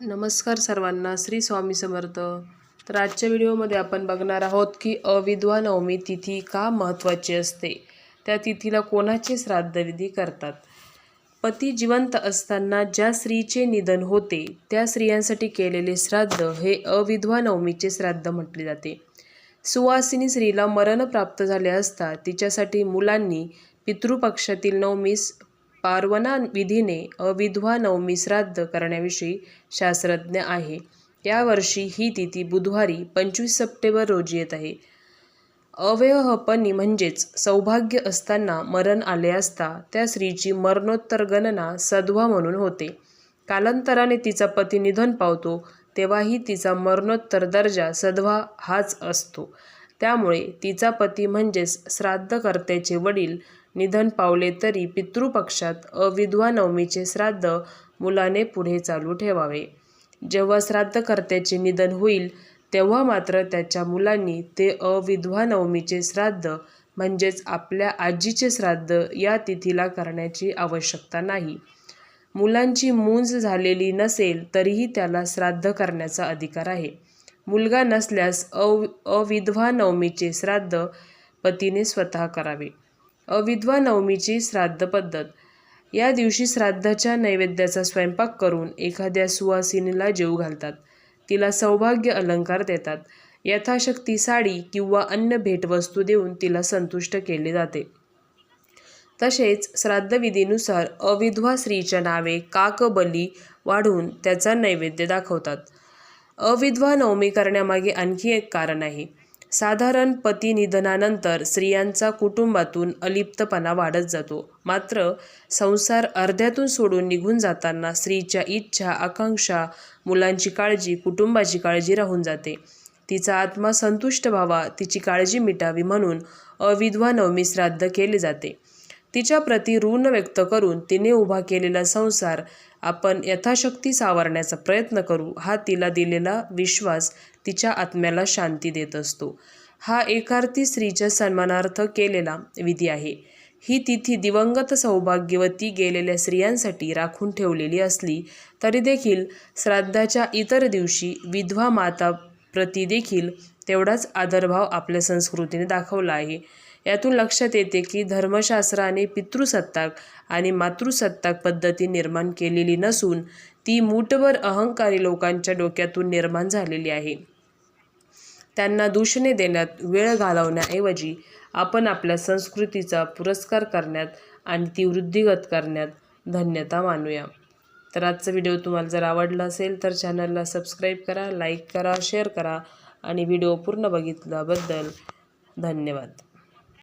नमस्कार सर्वांना श्री स्वामी समर्थ. तर आजच्या व्हिडिओमध्ये आपण बघणार आहोत की अविद्वा नवमी तिथी का महत्त्वाची असते? त्या तिथीला कोणाचे श्राद्धविधी करतात? पती जिवंत असताना ज्या स्त्रीचे निधन होते त्या स्त्रियांसाठी केलेले श्राद्ध हे अविधवा नवमीचे श्राद्ध म्हटले जाते. सुवासिनी स्त्रीला मरण प्राप्त झाले असता तिच्यासाठी मुलांनी पितृपक्षातील नवमीस पार्वणा विधीने अविधवा नवमी श्राद्ध करण्याविषयी शास्त्रज्ञ आहे. यावर्षी ही तिथी बुधवारी पंचवीस सप्टेंबर रोजी येत आहे. अवयहपणी म्हणजेच सौभाग्य असताना मरण आले असता त्या स्त्रीची मरणोत्तर गणना सद्वा म्हणून होते. कालांतराने तिचा पती निधन पावतो तेव्हाही तिचा मरणोत्तर दर्जा सद्वा हाच असतो. त्यामुळे तिचा पती म्हणजेच श्राद्धकर्त्याचे वडील निधन पावले तरी पितृपक्षात अविधवा नवमीचे श्राद्ध मुलाने पुढे चालू ठेवावे. जेव्हा श्राद्धकर्त्याचे निधन होईल तेव्हा मात्र त्याच्या मुलांनी ते अविधवा नवमीचे श्राद्ध म्हणजेच आपल्या आजीचे श्राद्ध या तिथीला करण्याची आवश्यकता नाही. मुलांची मूंज झालेली नसेल तरीही त्याला श्राद्ध करण्याचा अधिकार आहे. मुलगा नसल्यास अव अविधवा नवमीचे श्राद्ध पतीने स्वतः करावे. अविधवा नवमीची श्राद्ध पद्धत. या दिवशी श्राद्धाच्या नैवेद्याचा स्वयंपाक करून एखाद्या सुवासिनीला जेव घालतात. तिला सौभाग्य अलंकार देतात. यथाशक्ती साडी किंवा अन्य भेटवस्तू देऊन तिला संतुष्ट केले जाते. तसेच श्राद्धविधीनुसार अविधवा स्त्रीच्या नावे काकबली वाढून त्याचा नैवेद्य दाखवतात. अविधवा नवमी करण्यामागे आणखी एक कारण आहे. साधारण पती निधनानंतर स्त्रियांचा कुटुंबातून अलिप्तपणा वाढत जातो. मात्र संसार अर्ध्यातून सोडून निघून जाताना स्त्रीच्या इच्छा आकांक्षा मुलांची काळजी कुटुंबाची काळजी राहून जाते. तिचा आत्मा संतुष्ट व्हावा तिची काळजी मिटावी म्हणून अविधवा नवमी श्राद्ध केले जाते. तिच्याप्रती ऋण व्यक्त करून तिने उभा केलेला संसार आपण यथाशक्ती सावरण्याचा प्रयत्न करू हा तिला दिलेला विश्वास तिच्या आत्म्याला शांती देत असतो. हा एकार्थी स्त्रीच्या सन्मानार्थ केलेला विधी आहे. ही तिथी दिवंगत सौभाग्यवती गेलेल्या स्त्रियांसाठी राखून ठेवलेली असली तरी देखील श्राद्धाच्या इतर दिवशी विधवा माता प्रती देखील तेवढाच आदरभाव आपल्या संस्कृतीने दाखवला आहे. यातून लक्षात येते की धर्मशास्त्राने पितृसत्ताक आणि मातृसत्ताक पद्धती निर्माण केलेली नसून ती मूठभर अहंकारी लोकांच्या डोक्यातून निर्माण झालेली आहे. त्यांना दूषणे देण्यात वेळ घालवण्याऐवजी आपण आपल्या संस्कृतीचा पुरस्कार करण्यात आणि ती वृद्धिगत करण्यात धन्यता मानूया. तर आजचा व्हिडिओ तुम्हाला जर आवडला असेल तर चॅनलला सबस्क्राईब करा लाईक करा शेअर करा आणि व्हिडिओ पूर्ण बघितल्याबद्दल धन्यवाद.